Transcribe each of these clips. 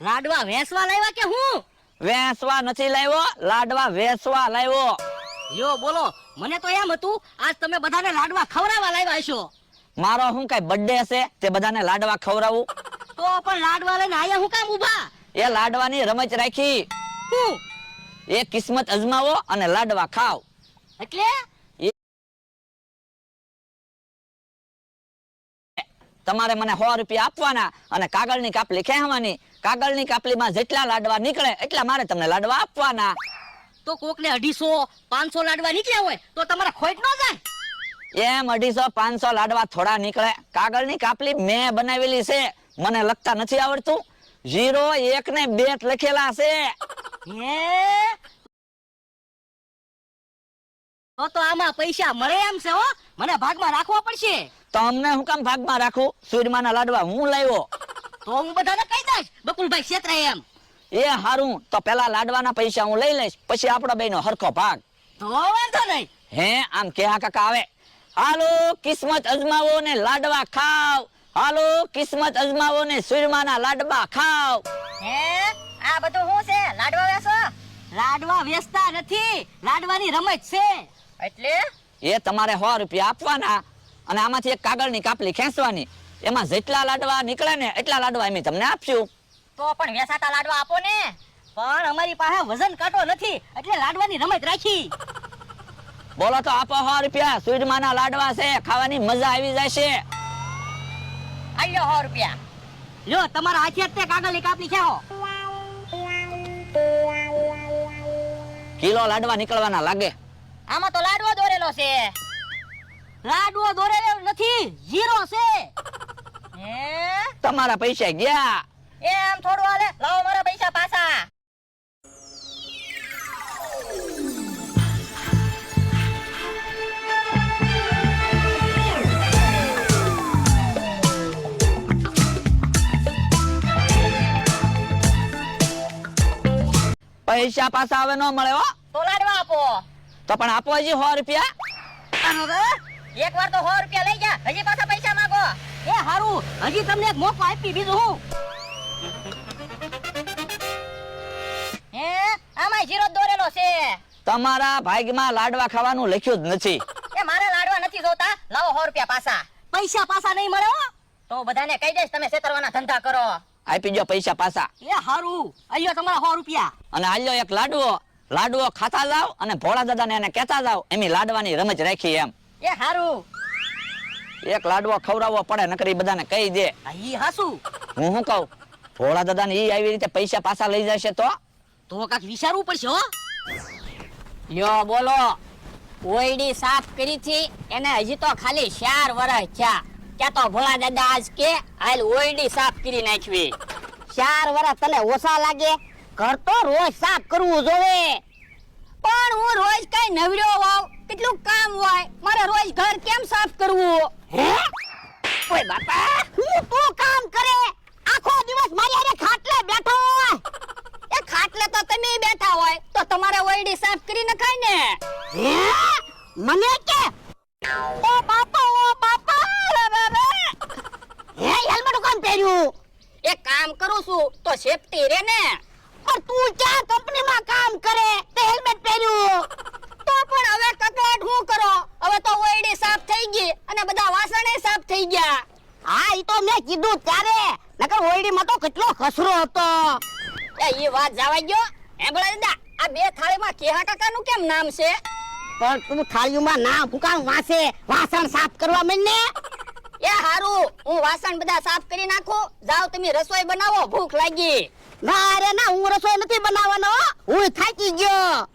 લાડવા વેસવા લાવ્યા કે હું? વેસવા નથી લાવ્યો લાડવા વેસવા લાવ્યો યો બોલો. મને તો એમ હતું આજ તમે બધાને લાડવા ખવડાવવા લાવ્યા છો મારો હું કઈ બર્થડે છે તે બધાને લાડવા ખવડાવું? તો પણ લાડવા લઈને આયા હું કામ ઊભા? એ લાડવાની રમત રાખી. હું? એ કિસ્મત અજમાવો અને લાડવા ખાવ. એટલે? તમારે મને સો રૂપિયા આપવાના અને કાગળની કાપ ખેંચવાની કાગળની કાપલીમાં જેટલા લાડવા નીકળે એટલા મારે તમને લાડવા આપવાના. તો કોકને અઢીસો પાંચસો લાડવા નીકળ્યા હોય તો તમારા ખોટ ન જાય. એમ અઢીસો પાંચસો લાડવા થોડા નીકળે. કાગળની કાપલી મેં બનાવેલી છે. મને લખતા નથી આવડતું. ઝીરો એક ને બે લખેલા છે. હે? તો તો આમાં પૈસા મળે એમ છે હો. મને ભાગમાં રાખવો પડશે. તો અમને હું કામ ભાગમાં રાખું? સૂર્યમાના લાડવા હું લાવ્યો? તો હું બધાને કહી દઈશ બકુલભાઈ છેતરાય એમ. એ હારું તો પેલા લાડવાના પૈસા હું લઈ લઈશ પછી આપણા બેનો હરખો ભાગ. તો વાંધો નહીં. હે આમ કેહા કાકા આવે. હાલો કિસ્મત અજમાવો ને લાડવા ખાવ. હાલો કિસ્મત અજમાવો ને સુરમાના લાડવા ખાવ. હે આ બધું શું છે? લાડવા વેસો લાડવા વેચતા નથી લાડવાની રમત છે. એટલે? એ તમારે સો રૂપિયા આપવાના અને આમાંથી એક કાગળની કાપલી ખેંચવાની. એમાં જેટલા લાડવા નીકળે ને એટલા લાડવા અમે તમને આપશું. તો પણ વેસાતા લાડવા આપો ને. પણ અમારી પાસે વજન કાંટો નથી એટલે લાડવાની રમત રાખી. બોલો તો આપો સો રૂપિયા સૂર્યમાના લાડવા છે ખાવાની મજા આવી જશે. આલ્યો સો રૂપિયા. લ્યો તમારા હાથે જ કાગળ કાગળની કાપલી છે હો. કિલો લાડવા નીકળવાના લાગે. આમાં તો લાડવો દોરેલો છે. લાડવો દોરેલો નથી ઝીરો છે. તમારા પૈસા ગયા. એમ થોડું હાલે. લાવો મારા પૈસા પાછા. પૈસા પાછા હવે ન મળે હો. તો લાડવા આપો. તો પણ આપો હજી સો રૂપિયા. એક વાર તો સો રૂપિયા લઈ જા. હજી પાછા એ હારું હજી તમને એક મોકો આપી બીજું હું. હે આમાં જીરો દોરેલો છે. તમારા ભાગમાં લાડવા ખાવાનું લખ્યું જ નથી. એ મારે લાડવા નથી જોતા લાવો સો રૂપિયા પાછા પૈસા પાછા નહીં મળે હો. તો બધાને કહી દઈશ તમે છેતરવાના ધંધા કરો. આપી દો પૈસા પાછા એ હારું અయ్యో તમારા સો રૂપિયા. અને આલ્યો એક લાડવો. લાડવો ખાતા જાવ અને ભોળા દાદાને એને કહેતા જાવ એમી લાડવાની રમત રાખી એમ. એ હારું. એક લાડવો ખવડાવવો પડે નકરી બધાને કહી દે. આ ઈ હાસુ? હું શું કહું? ભોળા દાદાને ઈ આવી રીતે પૈસા પાછા લઈ જશે તો? તો કાક વિચારવું પડશે હો. લ્યો બોલો. ઓયડી સાફ કરી હતી એને હજી તો ખાલી ચાર વર્ષ થયા. ક્યાં તો ભોળા દાદા આજ કે હાલ ઓયડી સાફ કરી નાખવી. ચાર વર્ષ તને ઓછા લાગે? ઘર તો રોજ સાફ કરવું જોવે. પણ હું રોજ કઈ નવડ્યો હોઉં? કેટલું કામ હોય? મારે રોજ ઘર કેમ સાફ કરવું? હે? ઓય બાપા. હું તું કામ કરે? આખો દિવસ મારી આરે ખાટલે બેઠો હોય. એ ખાટલે તો તમે બેઠા હોય તો તમારે ઓયડી સાફ કરી નખાય ને. હે? મને કે? ઓ બાપા ઓ બાપા હે? હેલ્મેટ કોણ પહેર્યું? એ કામ કરું છું તો સેફટી રે ને. પણ તું ક્યાં કંપનીમાં કામ કરે? તે હેલ્મેટ પહેર્યું. તો પણ હવે કકડાટ હું કરો? હવે તો ઓયડી સાફ થઈ ગઈ અને બધા વાસણે સાફ થઈ ગયા. હા ઈ તો મેં કીધું ત્યારે. નકર ઓયડીમાં તો કેટલો ખસરો હતો. એ ઈ વાત જવા ગયો એ ભલે દાદા આ બે થાળીમાં કેહા કાકાનું કેમ નામ છે? પણ તું થાળીમાં ના ફૂકાણ વાસે વાસણ સાફ કરવા મને એ હારું. હું વાસણ બધા સાફ કરી નાખું. જાઓ તમે રસોઈ બનાવો ભૂખ લાગી. ના અરે ના હું રસોઈ નથી બનાવવાનો હું. થાકી ગયો.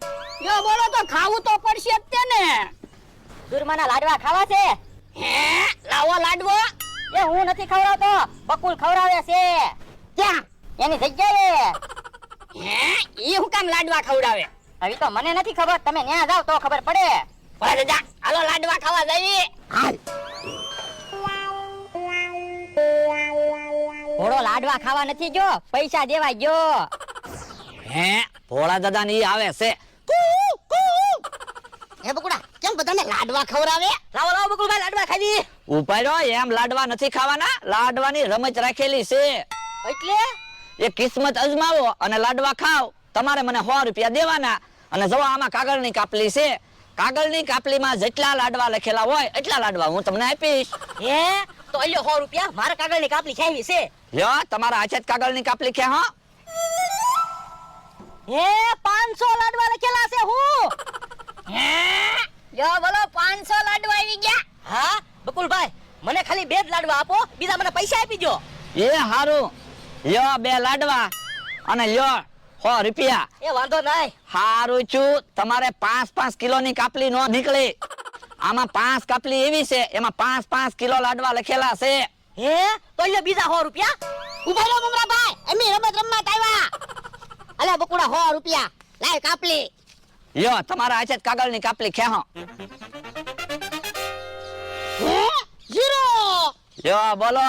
જો બોલો તો ખાવું તો પડશે જ તે ને દુર્માના લાડવા ખાવા છે? હે? લાવો લાડવો? એ હું નથી ખવડાવતો બકુલ ખવડાવે છે. ક્યાં? એની જગ્યાએ. હે? ઈ હું કામ લાડવા ખવડાવે? હવે તો મને નથી ખબર તમે ન્યા જાવ તો ખબર પડે. ભલે જા હાલો લાડવા ખાવા જઈએ. હાલ. ઘોડો લાડવા ખાવા નથી ગયો પૈસા દેવા ગયો. હે? ભોળા દાદા ની આવે છે હે બધાને લાડવા ખવડાવે? લાવો લાવો બકુલભાઈ લાડવા ખાવી ઉપાડ્યો એમ લાડવા નથી ખાવાના. લાડવાની રમત રાખેલી છે. એટલે? એ કિસ્મત અજમાવો અને લાડવા ખાવ તમારે મને સો રૂપિયા દેવાના. અને જો આમાં કાગળની કાપલી છે કાગળની કાપલીમાં જેટલા લાડવા લખેલા હોય એટલા લાડવા હું તમને આપીશ. હે? તો અલ્યો સો રૂપિયા? મારા કાગળની કાપલી ખાવી છે. લ્યો તમારા હાથે જ કાગળની કાપલી ખે હા. હે પાંચસો લાડવા લખેલા છે હું. હે? યો બોલો પાંચસો લાડવા આવી ગયા? હા? બકુલભાઈ મને ખાલી બે જ લાડવા આપો બીજા મને પૈસા આપી દો એ હારું. લ્યો બે લાડવા અને લ્યો સો રૂપિયા. એ વાંધો નહીં. હારું છું. તમારે પાંચ પાંચ કિલોની કાપલી નો નીકળી. આમાં પાંચ કાપલી એવી છે એમાં પાંચ પાંચ કિલો લાડવા લખેલા છે. હે? તો લ્યો બીજા સો રૂપિયા. ઊભા રહો મમરાભાઈ અમે રમત રમવા આવ્યા. અલે બકુડા સો રૂપિયા. લાય કાપલી. લ્યો તમારા હાથે કાગળની કાપલી ખેહો લ્યો બોલો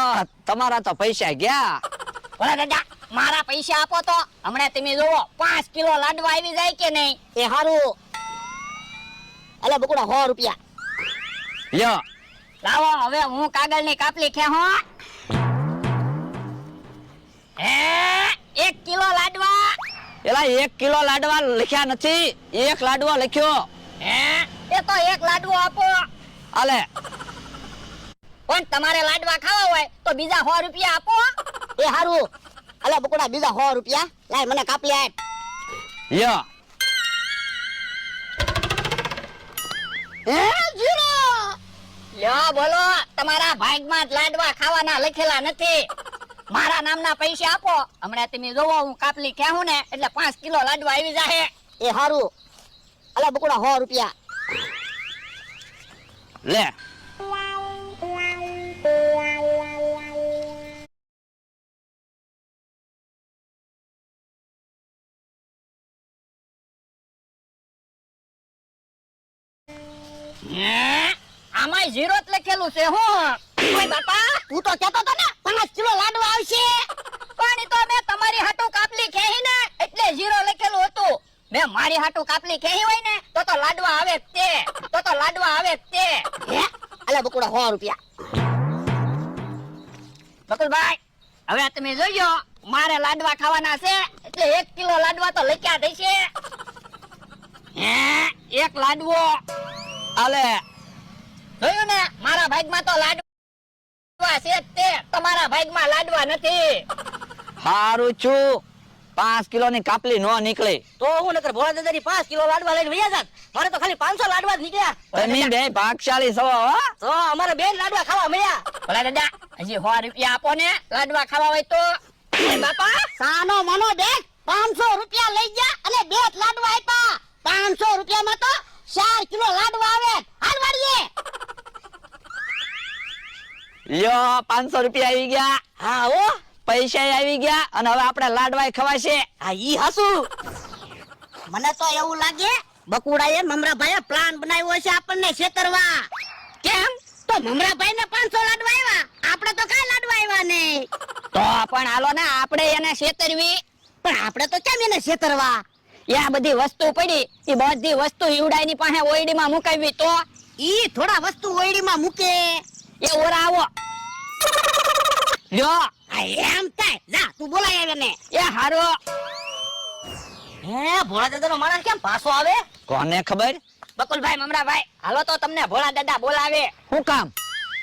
તમારા તો પૈસા ગયા. ભલા દાદા મારા પૈસા આપો તો. હમણાં તમે જુઓ પાંચ કિલો લાડવા આવી જાય કે નહીં? એ હારું. અલે બકુડા સો રૂપિયા. લ્યો લાવો હવે હું કાગળની કાપલી ખેહો હે એક કિલો એલા એક કિલો લાડવા લખ્યા નથી એક લાડવો લખ્યો. હે? એ તો એક લાડવો આપો. અલે પણ તમારે લાડવા ખાવા હોય તો બીજા સો રૂપિયા આપો. એ હારું. અલે બકુડા બીજા સો રૂપિયા. લાય મને કાપલી આપ યો. હે જીરો? લ્યો બોલો તમારા ભાગમાં લાડવા ખાવાના લખેલા નથી. મારા નામના પૈસા આપો. હમણાં તમે જોવો હું કાપલી ખેહું ને એટલે પાંચ કિલો લાડવા આવી જાહે. એ હારું. અલા બકુડા સો રૂપિયા. લે. હે? આમાં ઝીરો જ લખેલું છે હું. બાપા. તું તો કેતો તો ને. પાંચ કિલો લાડવા આવશે? પણ તો મેં તમારી હાટુ કાપલી ખેહી ને, એટલે ઝીરો લખેલું હતું. મેં મારી હાટુ કાપલી ખેહી હોય ને, તો તો લાડવા આવે તે. તો તો લાડવા આવે તે. અલે બકુડા 100 રૂપિયા. બકુલભાઈ, હવે તમે જોજો, મારે લાડવા ખાવાના છે, એટલે એક કિલો લાડવા તો લખ્યા થશે હે? એક લાડવો. અલે જોયું ને, મારા ભાગમાં તો લાડવા છે તે તમારા ભાગમાં લાડવા નથી. હારું છું. પાંચ કિલોની કાપલી નો નીકળી. તો હું નકર ભોળા દાદાની પાંચ કિલો લાડવા લઈને વયા જાત. મારે તો ખાલી પાંચસો લાડવા જ નીકળ્યા. તમે બે ભાગશાળી છો તો અમારે બે લાડવા ખાવા મળ્યા. ભોળા દાદા હજી સો રૂપિયા આપો ને. લાડવા ખાવા હોય તો. બાપા. સાનો મનો દેખ પાંચસો રૂપિયા લઈ ગયા અને બે લાડવા આપ્યા. પાંચસો રૂપિયામાં તો ચાર કિલો લાડવા આવે હાલ વાળીએ લ્યો પાંચસો રૂપિયા આવી ગયા. હા હો. પૈસા આવી ગયા અને હવે આપણે લાડવાય ખવાશે. હા ઈ હાસુ. મને તો એવું લાગે બકુડાએ મમરાભાઈએ પ્લાન બનાવ્યો છે આપણને છેતરવા. કેમ? તો મમરાભાઈ ને પાંચસો લાડવા આવ્યા. આપણે તો કઈ લાડવા આવ્યા નહીં. તો પણ હાલો ને આપણે એને છેતરવી. પણ આપણે તો કેમ એને છેતરવા? યા બધી વસ્તુ પડી એ બધી વસ્તુ ઈવડાઈની પાસે ઓયડીમાં મુકાવી તો? ઈ થોડા વસ્તુ ઓયડીમાં મૂકે. એ ઓરા આવો. લ્યો એમ થાય. જા તું બોલાય આવે ને એ હારો. હે ભોળા દાદાનો માણસ કેમ પાછો આવે? કોને ખબર? બકુલભાઈ મમરાભાઈ હાલો તો તમને ભોળા દાદા બોલાવે. શું કામ?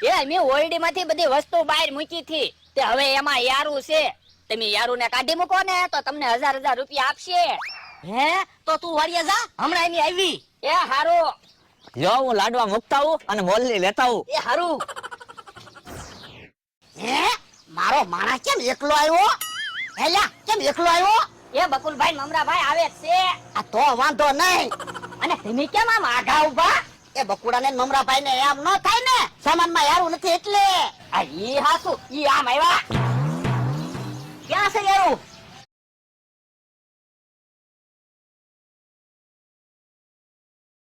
એ મેં ઓરડી માંથી બધી વસ્તુ બહાર મૂકી હતી. તે હવે એમાં યારું છે. તમે યારું ને કાઢી મૂકો ને તો તમને હજાર હજાર રૂપિયા આપશે. હે તો તું વાળીએ જા. હમણાં એની આવી. એ હારું. લ્યો હું લાડવા મુકતા હું અને મોલની લેતા હું એ હારું. હે? મારો માણસ કેમ એકલો આવ્યો? હેલા કેમ એકલો આવ્યો? એ બકુલભાઈ મમરાભાઈ આવે છે. આ તો વાંધો નહીં. અને તમે કેમ આમ આઘા ઊભા? એ બકુડા ને મમરાભાઈ ને એમ ન થાય ને સામાનમાં યારું નથી એટલે. આ ઈ હાસુ ઈ આમ આવ્યા. ક્યાં છે યારું?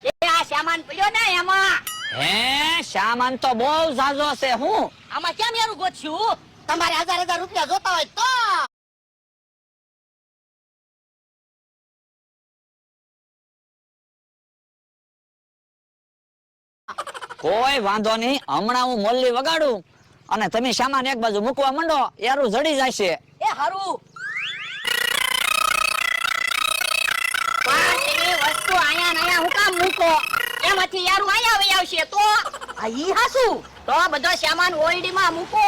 એ આ સામાન પડ્યો ને એમાં. હે સામાન તો બહુ ઝાઝો છે હું? આમાં કેમ યારું ગોચ્યું તમારે હજાર હજાર રૂપિયા જોતા હોય તો. કોઈ વાંધો નહીં હમણાં હું મોલ્લી વગાડું અને તમે સામાન એક બાજુ મૂકવા માંડો યારું જડી જશે. એ હારું. વસ્તુ અહીંયા અહીંયા હું કામ મૂકો. માંથી યારું અહીંયા આવી આવશે. તો આ ઈ હાસું. તો બધો સામાન ઓલડી માં મૂકો.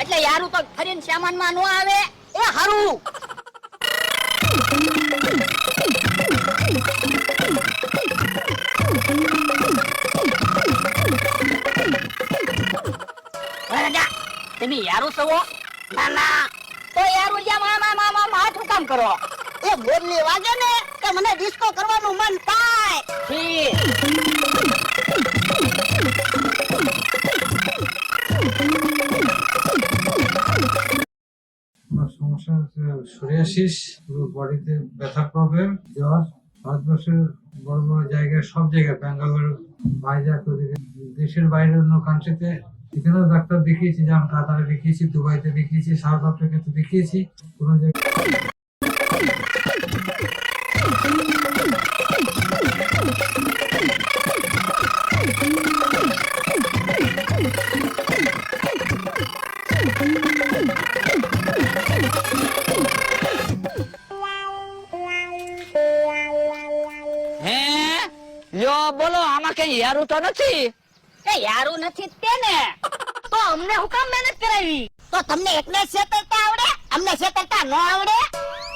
એટલે યારું તો ફરીને સામાનમાં ન આવે. એ હારું. તમે યારું સવો ના ના. તો યારું જ્યાં મામા મામા હાથ કામ કરો. એ બોલ વાગે ને કે મને ડિસ્કો કરવાનું મન થાય. সমস্যা সোরিয়াসিস বডিতে ব্যথার প্রবলেম জ্বর, ভারতবর্ষের বড় বড় জায়গায়, সব জায়গায়, ব্যাঙ্গালোর, ভাইজাক ওদিকে, দেশের বাইরে অন্য কান্ট্রিতে এখানেও ডাক্তার দেখিয়েছি যেমন কাতারে দেখিয়েছি, দুবাইতে দেখিয়েছি, সাউথ আফ্রিকাতে দেখিয়েছি, কোনো জায়গায় યારું તો નથી. એ યારું નથી તે ને તો અમને હું કામ મહેનત કરાવી? તો તમને એકને છેતરતા આવડે અમને છેતરતા ન આવડે?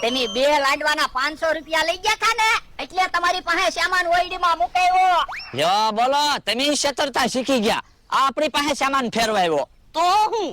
તમે બે લાડવાના પાંચસો રૂપિયા લઈ ગયા હતા ને એટલે તમારી પાસે સામાન ઓયડી માં મુકાયો. જો બોલો તમે છેતરતા શીખી ગયા. આ આપણી પાસે સામાન ફેરવાયો. તો હું?